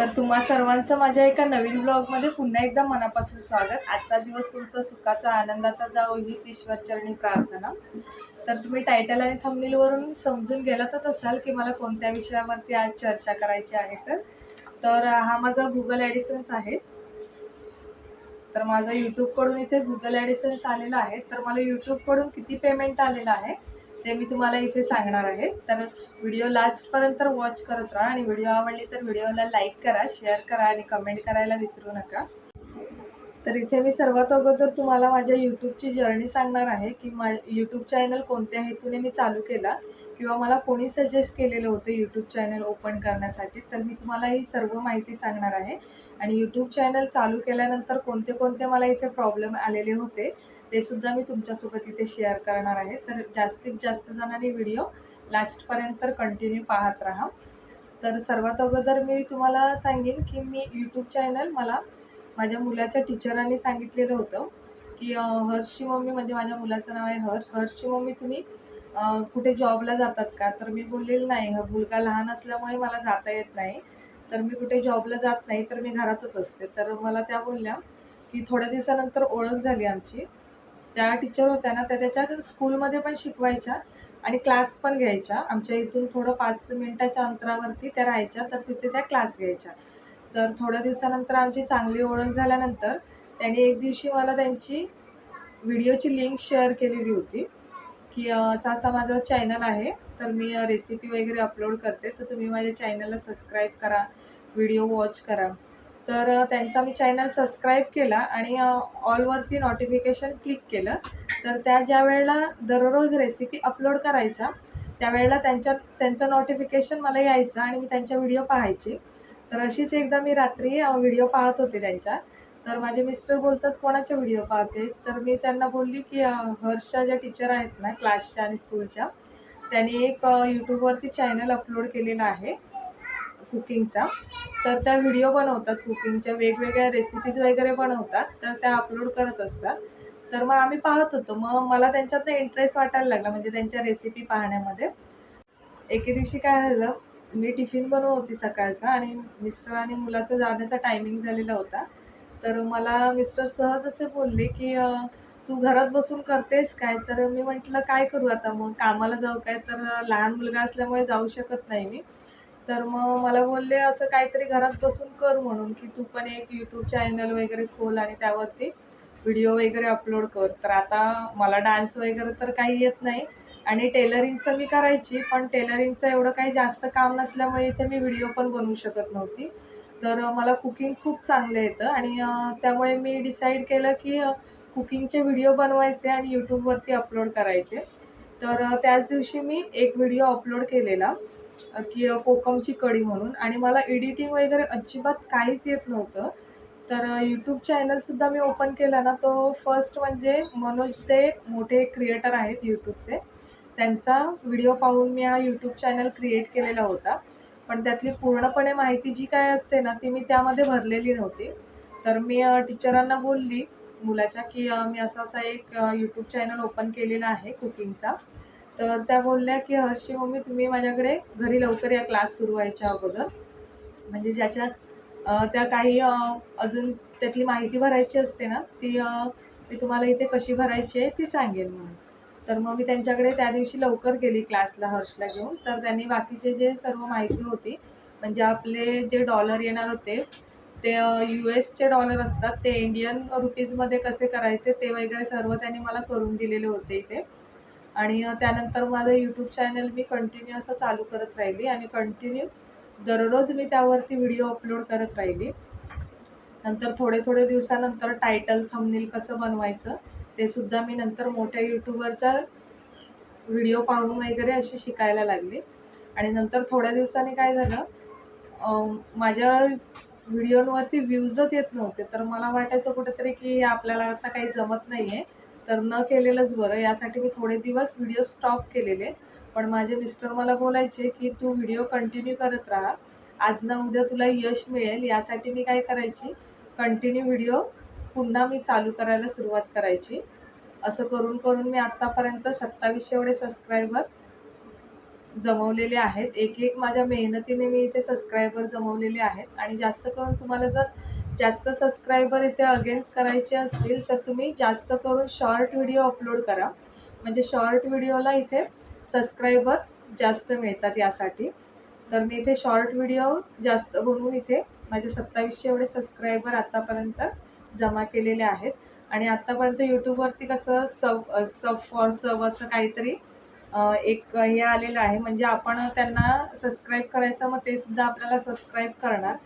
तर तुम्हा सर्वांचं माझ्या एका नवीन ब्लॉगमध्ये पुन्हा एकदा मनापासून स्वागत. आजचा दिवस तुमचा सुखाचा आनंदाचा जाओ हीच ईश्वरचरणी प्रार्थना. तर तुम्ही टायटल आणि थंबनेलवरून समजून गेलातच असाल की मला कोणत्या विषयावरती आज चर्चा करायची आहे तर. तर हा माझा गुगल ॲडिसन्स आहे. तर माझा यूट्यूबकडून इथे गुगल ॲडिसन्स आलेला आहे. तर मला यूट्यूबकडून किती पेमेंट आलेलं आहे? ते मी तुम्हाला इथे सांगणार आहे. तर व्हिडिओ लास्टपर्यंत वॉच करत राहा आणि व्हिडिओ आवडली तर व्हिडिओला लाईक करा शेअर करा आणि कमेंट करायला विसरू नका. तर इथे मी सर्वात अगोदर तुम्हाला माझ्या यूट्यूबची जर्नी सांगणार आहे की मा यूट्यूब चॅनल कोणत्या हेतूने मी चालू केला किंवा मला कोणी सजेस्ट केलेलं होतं यूट्यूब चॅनल ओपन करण्यासाठी तर मी तुम्हाला ही सर्व माहिती सांगणार आहे. आणि यूट्यूब चॅनल चालू केल्यानंतर कोणते कोणते मला इथे प्रॉब्लेम आलेले होते ते सुद्धा मी तुमच्यासोबत इथे शेअर करणार आहे. तर जास्तीत जास्त जणांनी व्हिडिओ लास्टपर्यंत कंटिन्यू पाहत राहा. तर सर्वात अगोदर मी तुम्हाला सांगेन की मी यूट्यूब चॅनल मला माझ्या मुलाच्या टीचरांनी सांगितलेलं होतं की हर्षची मम्मी म्हणजे माझ्या मुलाचं नाव आहे हर्ष. हर्षची मम्मी तुम्ही कुठे जॉबला जातात का? तर मी बोललेलं नाही. हा मुलगा लहान असल्यामुळे मला जाता येत नाही. तर मी कुठे जॉबला जात नाही तर मी घरातच असते. तर मला त्या बोलल्या की थोड्या दिवसानंतर ओळख झाली आमची. त्या टीचर होत्या ना त्या त्याच्या स्कूलमध्ये पण शिकवायच्या आणि क्लास पण घ्यायच्या. आमच्या इथून थोडं पाच मिनिटाच्या अंतरावरती त्या राहायच्या तर तिथे त्या क्लास घ्यायच्या. तर थोड्या दिवसानंतर आमची चांगली ओळख झाल्यानंतर त्यांनी एक दिवशी मला त्यांची व्हिडिओची लिंक शेअर केलेली होती की असा असा माझा चॅनल आहे तर मी रेसिपी वगैरे अपलोड करते. तर तुम्ही माझ्या चॅनलला सबस्क्राईब करा व्हिडिओ वॉच करा. तर त्यांचा मी चॅनल सबस्क्राईब केला आणि ऑलवरती नोटिफिकेशन क्लिक केलं. तर त्या ज्या वेळेला दररोज रेसिपी अपलोड करायच्या त्यावेळेला त्यांच्या त्यांचं नोटिफिकेशन मला यायचं आणि मी त्यांच्या व्हिडिओ पाहायची. तर अशीच एकदा मी रात्री व्हिडिओ पाहत होते त्यांच्या. तर माझे मिस्टर बोलतात कोणाच्या व्हिडिओ पाहतेस? तर मी त्यांना बोलली की हर्षच्या ज्या टीचर आहेत ना क्लासच्या आणि स्कूलच्या त्यांनी एक यूट्यूबवरती चॅनल अपलोड केलेलं आहे. कुकिंगचा. तर त्या व्हिडिओ बनवतात कुकिंगच्या वेगवेगळ्या रेसिपीज वगैरे बनवतात तर त्या अपलोड करत असतात. तर मग आम्ही पाहत होतो. मग मला त्यांच्यात इंटरेस्ट वाटायला लागला म्हणजे त्यांच्या रेसिपी पाहण्यामध्ये. एके दिवशी काय झालं मी टिफिन बनवत होती सकाळचा आणि मिस्टर आणि मुलाचा जाण्याचा टायमिंग झालेला होता. तर मला मिस्टर सहज असे बोलले की तू घरात बसून करतेस काय? तर मी म्हटलं काय करू आता? मग कामाला जाऊ काय? तर लहान मुलगा असल्यामुळे जाऊ शकत नाही मी. तर मग मला बोलले असं काहीतरी घरात बसून कर म्हणून की तू पण एक यूट्यूब चॅनल वगैरे खोल आणि त्यावरती व्हिडिओ वगैरे अपलोड कर. तर आता मला डान्स वगैरे तर काही येत नाही आणि टेलरिंगचं मी करायची पण टेलरिंगचं एवढं काही जास्त काम नसल्यामुळे इथे मी व्हिडिओ पण बनवू शकत नव्हती. तर मला कुकिंग खूप चांगलं येतं आणि त्यामुळे मी डिसाईड केलं की कुकिंगचे व्हिडिओ बनवायचे आणि यूट्यूबवरती अपलोड करायचे. तर त्याच दिवशी मी एक व्हिडिओ अपलोड केलेला. की कोकमची कडी म्हणून. आणि मला एडिटिंग वगैरे अजिबात काहीच येत नव्हतं. तर यूट्यूब चॅनलसुद्धा मी ओपन केला ना तो फर्स्ट म्हणजे मनोज ते मोठे क्रिएटर आहेत यूट्यूबचे त्यांचा व्हिडिओ पाहून मी हा यूट्यूब चॅनल क्रिएट केलेला होता. पण त्यातली पूर्णपणे माहिती जी काय असते ना ती मी त्यामध्ये भरलेली नव्हती. तर मी टीचरांना बोलली मुलाच्या की मी असा असा एक यूट्यूब चॅनल ओपन केलेला आहे कुकिंगचा तर त्या बोलल्या की हर्षी मम्मी तुम्ही माझ्याकडे घरी लवकर या क्लास सुरू व्हायच्या अगोदर. म्हणजे ज्याच्यात त्या काही अजून त्यातली माहिती भरायची असते ना ती मी तुम्हाला इथे कशी भरायची आहे ती सांगेन म्हणून. तर मग मी त्यांच्याकडे त्या दिवशी लवकर गेली क्लासला हर्षला घेऊन. तर त्यांनी बाकीचे जे सर्व माहिती होती म्हणजे आपले जे डॉलर येणार होते ते यू एसचे डॉलर असतात ते इंडियन रुपीजमध्ये कसे करायचे ते वगैरे सर्व त्यांनी मला करून दिलेले होते इथे. आणि त्यानंतर माझं यूट्यूब चॅनल मी कंटिन्यू असं चालू करत राहिली आणि कंटिन्यू दररोज मी त्यावरती व्हिडिओ अपलोड करत राहिली. नंतर थोडे थोडे दिवसानंतर टायटल थंबनेल कसं बनवायचं ते सुद्धा मी नंतर मोठ्या यूट्यूबरच्या व्हिडिओ पाहून वगैरे अशी शिकायला लागली. आणि नंतर थोड्या दिवसांनी काय झालं माझ्या व्हिडिओवरती व्ह्यूजच येत नव्हते. तर मला वाटायचं कुठेतरी की आपल्याला आता काही जमत नाही आहे तर न केलेलंच बरं. यासाठी मी थोडे दिवस व्हिडिओ स्टॉप केलेले. पण माझे मिस्टर मला बोलायचे की तू व्हिडिओ कंटिन्यू करत राहा. आज ना उद्या तुला यश मिळेल. यासाठी मी काय करायची? कंटिन्यू व्हिडिओ पुन्हा मी चालू करायला सुरुवात करायची. असं करून करून मी आत्तापर्यंत सत्तावीसशे एवढे सबस्क्रायबर जमवलेले आहेत. एक एक माझ्या मेहनतीने मी इथे सबस्क्रायबर जमवलेले आहेत. आणि जास्त करून तुम्हाला जर जास्त सबस्क्रायबर इथे अगेन्स्ट करायचे असतील तर तुम्ही जास्त करून शॉर्ट व्हिडिओ अपलोड करा. म्हणजे शॉर्ट व्हिडिओला इथे सबस्क्रायबर जास्त मिळतात यासाठी. तर मी इथे शॉर्ट व्हिडिओ जास्त बनवून इथे माझे सत्तावीसशे एवढे सबस्क्रायबर आत्तापर्यंत जमा केलेले आहेत. आणि आत्तापर्यंत यूट्यूबवरती कसं सब सब फॉर सब असं काहीतरी एक हे आलेलं आहे. म्हणजे आपण त्यांना सबस्क्राईब करायचं मग ते सुद्धा आपल्याला सबस्क्राईब करणार.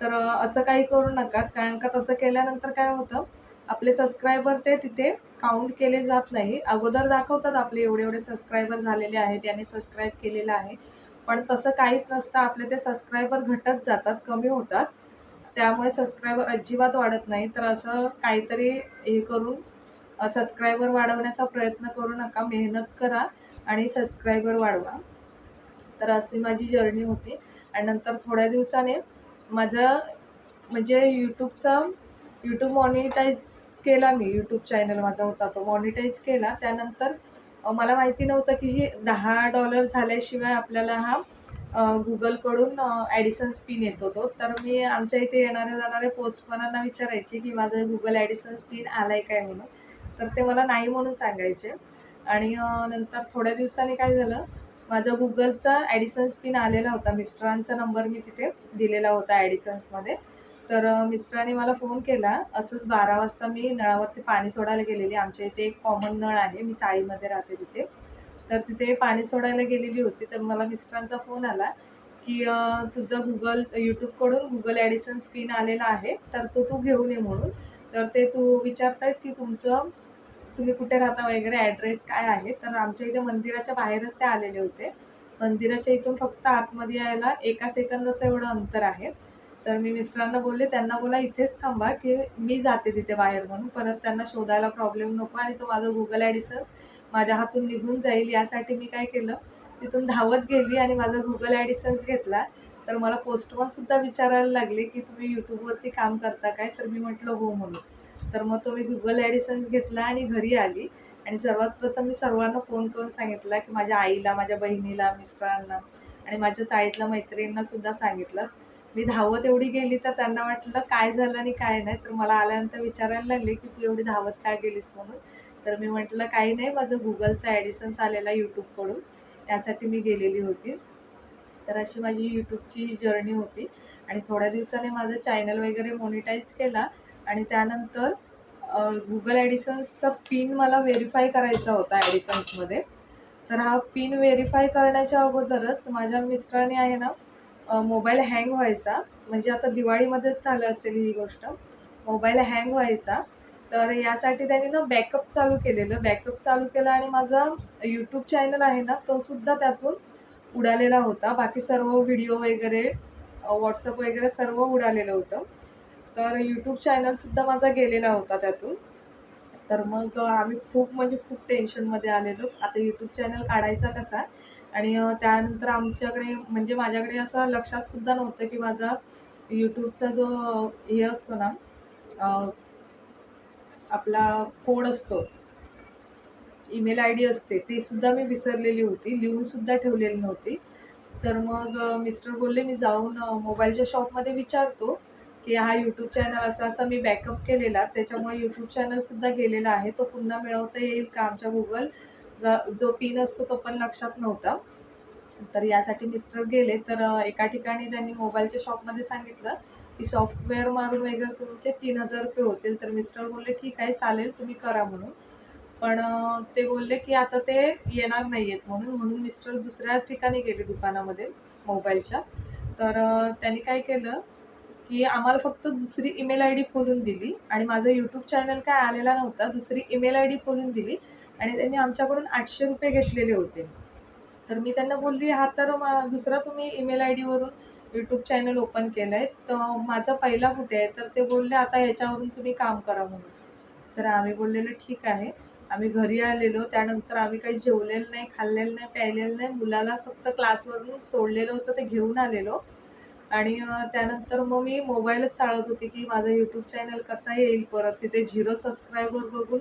तर असं काही करू नका. कारण का तसं केल्यानंतर काय होतं आपले सबस्क्रायबर ते तिथे काउंट केले जात नाही. अगोदर दाखवतात आपले एवढे एवढे सबस्क्रायबर झालेले आहेत याने सबस्क्राईब केलेलं आहे. पण तसं काहीच नसतं आपले ते सबस्क्रायबर घटत जातात कमी होतात. त्यामुळे सबस्क्रायबर अजिबात वाढत नाही. तर असं काहीतरी हे करून सबस्क्रायबर वाढवण्याचा प्रयत्न करू नका. मेहनत करा आणि सबस्क्रायबर वाढवा. तर अशी माझी जर्नी होती. आणि नंतर थोड्या दिवसाने माझं म्हणजे यूट्यूबचा यूट्यूब मॉनिटाईज केला मी यूट्यूब चॅनल माझा होता तो मॉनिटाईज केला. त्यानंतर मला माहिती नव्हतं की ही दहा डॉलर झाल्याशिवाय आपल्याला हा गुगलकडून ॲडिसन्स पिन येतो तो. तर मी आमच्या इथे येणाऱ्या जाणाऱ्या पोस्टमनांना विचारायची की माझं गुगल ॲडिसन्स पिन आला आहे काय म्हणून. तर ते मला नाही म्हणून सांगायचे. आणि नंतर थोड्या दिवसांनी काय झालं माझा गुगलचा ॲडिसन्स पिन आलेला होता. मिस्टरांचा नंबर मी तिथे दिलेला होता ॲडिसन्समध्ये तर मिस्टरांनी मला फोन केला. असंच बारा वाजता मी नळावरती पाणी सोडायला गेलेली. आमच्या इथे एक कॉमन नळ आहे. मी चाळीमध्ये राहते तिथे. तर तिथे पाणी सोडायला गेलेली होती. तर मला मिस्टरांचा फोन आला की तुझा तुझं गुगल यूट्यूबकडून गुगल ॲडिसन्स पिन आलेला आहे. तर तो तू घेऊन ये म्हणून. तर ते तू विचारतायत की तुमचं तुम्ही कुठे राहता वगैरे ॲड्रेस काय आहे? तर आमच्या इथे मंदिराच्या बाहेरच ते आलेले होते. मंदिराच्या इथून फक्त आतमध्ये यायला एका सेकंदाचं एवढं अंतर आहे. तर मी मिस्टरांना बोलले त्यांना बोला इथेच थांबा की मी जाते तिथे बाहेर म्हणून. परत त्यांना शोधायला प्रॉब्लेम नको आणि तो माझा गुगल ॲडिसन्स माझ्या हातून निघून जाईल. यासाठी मी काय केलं तिथून धावत गेली आणि माझा गुगल ॲडिसन्स घेतला. तर मला पोस्टमनसुद्धा विचारायला लागले की तुम्ही यूट्यूबवरती काम करता काय? तर मी म्हटलं हो म्हणून. तर मग तो मी गुगल ॲडिसन्स घेतला आणि घरी आली. आणि सर्वात प्रथम मी सर्वांना फोन करून सांगितला की माझ्या आईला माझ्या बहिणीला मिस्टरांना आणि माझ्या ताईतल्या मैत्रिणींना सुद्धा सांगितलं. मी धावत एवढी गेली तर त्यांना वाटलं काय झालं आणि काय नाही. तर मला आल्यानंतर विचारायला लागले की तू एवढी धावत काय गेलीस म्हणून? तर मी म्हटलं काही नाही माझं गुगलचा ॲडिसन्स आलेला यूट्यूबकडून त्यासाठी मी गेलेली होती. तर अशी माझी यूट्यूबची जर्नी होती. आणि थोड्या दिवसाने माझं चॅनल वगैरे मोनिटाईज केला. आणि त्यानंतर गुगल ॲडिसन्सचा पिन मला व्हेरीफाय करायचा होता ॲडिसन्समध्ये तर हा पिन व्हेरीफाय करण्याच्या अगोदरच माझ्या मिस्टराने आहे ना मोबाईल हँग व्हायचा. म्हणजे आता दिवाळीमध्येच झालं असेल ही गोष्ट. मोबाईल हँग व्हायचा. तर यासाठी त्यांनी ना बॅकअप चालू केलेलं. बॅकअप चालू केलं आणि माझा यूट्यूब चॅनल आहे ना तो सुद्धा त्यातून उडालेला होता. बाकी सर्व व्हिडिओ वगैरे व्हॉट्सअप वगैरे सर्व उडालेलं होतं. तर यूट्यूब चॅनलसुद्धा माझा गेलेला होता त्यातून. तर मग आम्ही खूप म्हणजे खूप टेन्शनमध्ये आलेलो. आता यूट्यूब चॅनल काढायचा कसा? आणि त्यानंतर आमच्याकडे म्हणजे माझ्याकडे असं लक्षात सुद्धा नव्हतं की माझा यूट्यूबचा जो हे असतो ना आपला कोड असतो. ईमेल आय डी असते ती सुद्धा मी विसरलेली होती लिहून सुद्धा ठेवलेली नव्हती. तर मग मिस्टर बोलले मी जाऊन मोबाईलच्या शॉपमध्ये विचारतो. की हा यूट्यूब चॅनल असा असा मी बॅकअप केलेला त्याच्यामुळे यूट्यूब चॅनलसुद्धा गेलेला आहे. तो पुन्हा मिळवता येईल का आमच्या गुगल जो पिन असतो तो पण लक्षात नव्हता. तर यासाठी मिस्टर गेले. तर एका ठिकाणी त्यांनी मोबाईलच्या शॉपमध्ये सांगितलं की सॉफ्टवेअर मारून वगैरे तुमचे तीन हजार रुपये होतील. तर मिस्टर बोलले ठीक आहे चालेल तुम्ही करा म्हणून. पण ते बोलले की आता ते येणार नाही आहेत म्हणून म्हणून मिस्टर दुसऱ्या ठिकाणी गेले दुकानामध्ये मोबाईलच्या तर त्यांनी काय केलं की आम्हाला फक्त दुसरी ईमेल आय डी खोलून दिली आणि माझं यूट्यूब चॅनल काय आलेला नव्हता दुसरी ईमेल आय डी खोलून दिली आणि त्यांनी आमच्याकडून आठशे रुपये घेतलेले होते. तर मी त्यांना बोलली हा तर मा- दुसरा तुम्ही ईमेल आय डीवरून यूट्यूब चॅनल ओपन केलं आहे तर माझा पहिला कुठे आहे? तर ते बोलले आता याच्यावरून तुम्ही काम करा म्हणून. तर आम्ही बोललेलं ठीक आहे. आम्ही घरी आलेलो त्यानंतर आम्ही काही जेवलेलं नाही खाल्लेलं नाही प्यायलेलं नाही मुलाला फक्त क्लासवरून सोडलेलं होतं ते घेऊन आलेलो. आणि त्यानंतर मग मी मोबाईलच चाळत होती की माझं यूट्यूब चॅनल कसा येईल परत तिथे झिरो सबस्क्रायबर बघून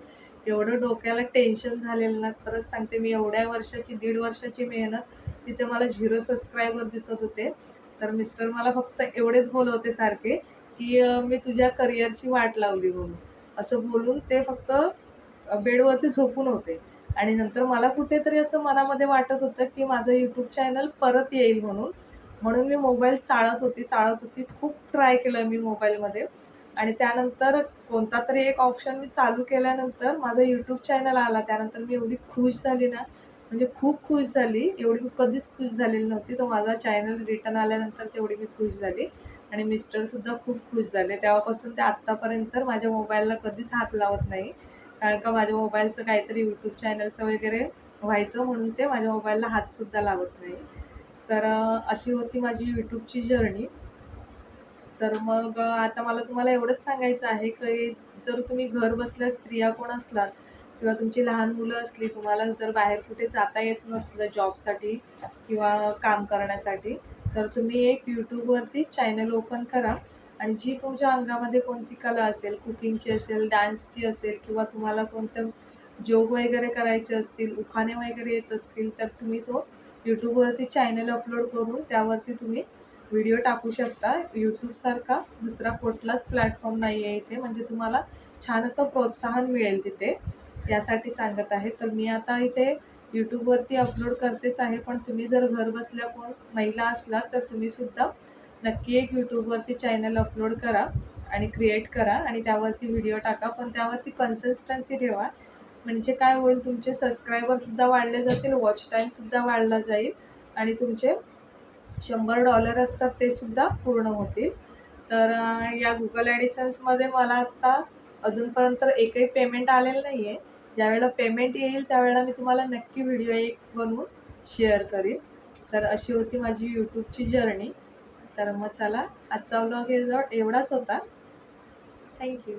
एवढं डोक्याला टेन्शन झालेलं ना. खरंच सांगते मी एवढ्या वर्षाची दीड वर्षाची मेहनत तिथे मला झिरो सबस्क्रायबर दिसत होते. तर मिस्टर मला फक्त एवढेच बोलवते सारखे की मी तुझ्या करिअरची वाट लावली म्हणून. असं बोलून ते फक्त बेडवरती झोपून होते. आणि नंतर मला कुठेतरी असं मनामध्ये वाटत होतं की माझं यूट्यूब चॅनल परत येईल म्हणून. म्हणून मी मोबाईल चाळत होती चाळत होती. खूप ट्राय केलं मी मोबाईलमध्ये. आणि त्यानंतर कोणता तरी एक ऑप्शन मी चालू केल्यानंतर माझं यूट्यूब चॅनल आला. त्यानंतर मी एवढी खुश झाली ना म्हणजे खूप खुश झाली. एवढी मी कधीच खुश झालेली नव्हती. तो माझा चॅनल रिटर्न आल्यानंतर तेवढी मी खुश झाली. आणि मिस्टरसुद्धा खूप खुश झाले. तेव्हापासून ते आत्तापर्यंत माझ्या मोबाईलला कधीच हात लावत नाही. कारण का माझ्या मोबाईलचं काहीतरी यूट्यूब चॅनलचं वगैरे व्हायचं म्हणून ते माझ्या मोबाईलला हातसुद्धा लावत नाही. तर अशी होती माझी यूट्यूबची जर्नी तर मग आता मला तुम्हाला एवढंच सांगायचं आहे की जर तुम्ही घर बसल्या स्त्रिया कोण असलात किंवा तुमची लहान मुलं असली तुम्हाला जर बाहेर कुठे जाता येत नसलं जॉबसाठी किंवा काम करण्यासाठी तर तुम्ही एक यूट्यूबवरती चॅनल ओपन करा. आणि जी तुमच्या अंगामध्ये कोणती कला असेल कुकिंगची असेल डान्सची असेल किंवा तुम्हाला कोणतं जोग वगैरे करायचे असतील उखाणे वगैरे येत असतील तर तुम्ही तो यूट्यूबवरती चॅनल अपलोड करून त्यावरती तुम्ही व्हिडिओ टाकू शकता. यूट्यूबसारखा दुसरा कुठलाच प्लॅटफॉर्म नाही आहे इथे. म्हणजे तुम्हाला छान असं प्रोत्साहन मिळेल तिथे. यासाठी सांगत आहे. तर मी आता इथे यूट्यूबवरती अपलोड करतेच आहे. पण तुम्ही जर घर बसल्या कोण महिला असला तर तुम्ही सुद्धा नक्की एक यूट्यूबवरती चॅनल अपलोड करा आणि क्रिएट करा आणि त्यावरती व्हिडिओ टाका. पण त्यावरती कन्सिस्टन्सी ठेवा. म्हणजे काय होईल तुमचे सबस्क्रायबरसुद्धा वाढले जातील वॉच टाईमसुद्धा वाढला जाईल आणि तुमचे शंभर डॉलर असतात ते सुद्धा पूर्ण होतील. तर या गुगल ॲडिसन्समध्ये मला आत्ता अजूनपर्यंत एकही पेमेंट आलेलं नाही आहे ज्यावेळेला पेमेंट येईल त्यावेळेला मी तुम्हाला नक्की व्हिडिओ एक बनवून शेअर करीन. तर अशी होती माझी यूट्यूबची जर्नी तर मग चला आजचा व्लॉग एवढाच होता. थँक्यू